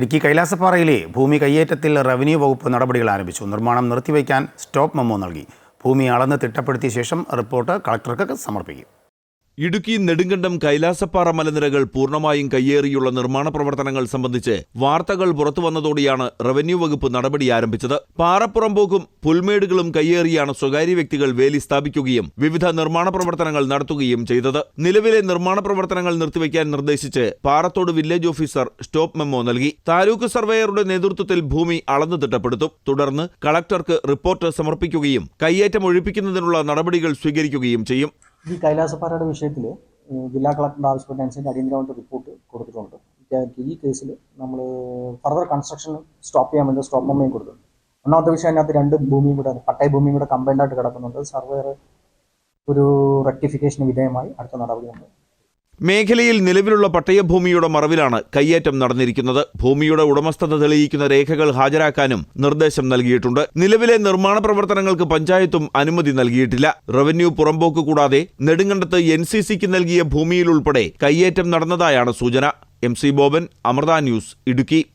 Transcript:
ഇടുക്കി കൈലാസപ്പാറയിലെ ഭൂമി കയ്യേറ്റത്തിൽ റവന്യൂ വകുപ്പ് നടപടികൾ ആരംഭിച്ചു. നിർമ്മാണം നിർത്തിവയ്ക്കാൻ സ്റ്റോപ്പ് മെമ്മോ നൽകി. ഭൂമി അളന്ന് തിട്ടപ്പെടുത്തിയ ശേഷം റിപ്പോർട്ട് കളക്ടർക്ക് സമർപ്പിക്കും. ഇടുക്കി നെടുങ്കണ്ടം കൈലാസപ്പാറ മലനിരകൾ പൂർണമായും കയ്യേറിയുള്ള നിർമ്മാണ പ്രവർത്തനങ്ങൾ സംബന്ധിച്ച് വാർത്തകൾ പുറത്തുവന്നതോടെയാണ് റവന്യൂ വകുപ്പ് നടപടി ആരംഭിച്ചത്. പാറപ്പുറമ്പോക്കും പുൽമേടുകളും കയ്യേറിയാണ് സ്വകാര്യ വ്യക്തികൾ വേലി സ്ഥാപിക്കുകയും വിവിധ നിർമ്മാണ പ്രവർത്തനങ്ങൾ നടത്തുകയും ചെയ്തത്. നിലവിലെ നിർമ്മാണ പ്രവർത്തനങ്ങൾ നിർത്തിവെക്കാൻ നിർദ്ദേശിച്ച് Parathode village officer stop memo നൽകി. താലൂക്ക് സർവേയറുടെ നേതൃത്വത്തിൽ ഭൂമി അളന്നു തിട്ടപ്പെടുത്തും. തുടർന്ന് കളക്ടർക്ക് റിപ്പോർട്ട് സമർപ്പിക്കുകയും കയ്യേറ്റം ഒഴിപ്പിക്കുന്നതിനുള്ള നടപടികൾ സ്വീകരിക്കുകയും ചെയ്യും. ഈ കൈലാസപ്പാറയുടെ വിഷയത്തിൽ ജില്ലാ കളക്ടറുടെ ആവശ്യപ്പെട്ടനുസരിച്ച് അടിയന്തരമായിട്ട് റിപ്പോർട്ട് കൊടുത്തിട്ടുണ്ട്. ഈ കേസിൽ നമ്മൾ ഫർദർ കൺസ്ട്രക്ഷൻ സ്റ്റോപ്പ് ചെയ്യാൻ വേണ്ടി സ്റ്റോപ്പ് നമ്മയും കൊടുത്തിട്ടുണ്ട്. ഒന്നാമത്തെ വിഷയം അതിനകത്ത് രണ്ട് ഭൂമിയും കൂടെ പട്ടയ ഭൂമിയും കൂടെ കമ്പൈൻഡായിട്ട് കിടക്കുന്നുണ്ട്. സർവേർ ഒരു റെക്ടിഫിക്കേഷന് വിധേയമായി അടുത്ത നടപടിയുണ്ട് മേഖലയിൽ നിലവിലുള്ള പട്ടയഭൂമിയുടെ മറവിലാണ് കയ്യേറ്റം നടന്നിരിക്കുന്നത്. ഭൂമിയുടെ ഉടമസ്ഥത തെളിയിക്കുന്ന രേഖകൾ ഹാജരാക്കാനും നിർദ്ദേശം നൽകിയിട്ടുണ്ട്. നിലവിലെ നിർമ്മാണ പ്രവർത്തനങ്ങൾക്ക് പഞ്ചായത്തും അനുമതി നൽകിയിട്ടില്ല. റവന്യൂ പുറമ്പോക്ക് കൂടാതെ നെടുങ്കണ്ടത്ത് എൻ സി സിക്ക് നൽകിയ ഭൂമിയിലുൾപ്പെടെ കയ്യേറ്റം നടന്നതായാണ് സൂചന. M C Boban Amrita news Idukki.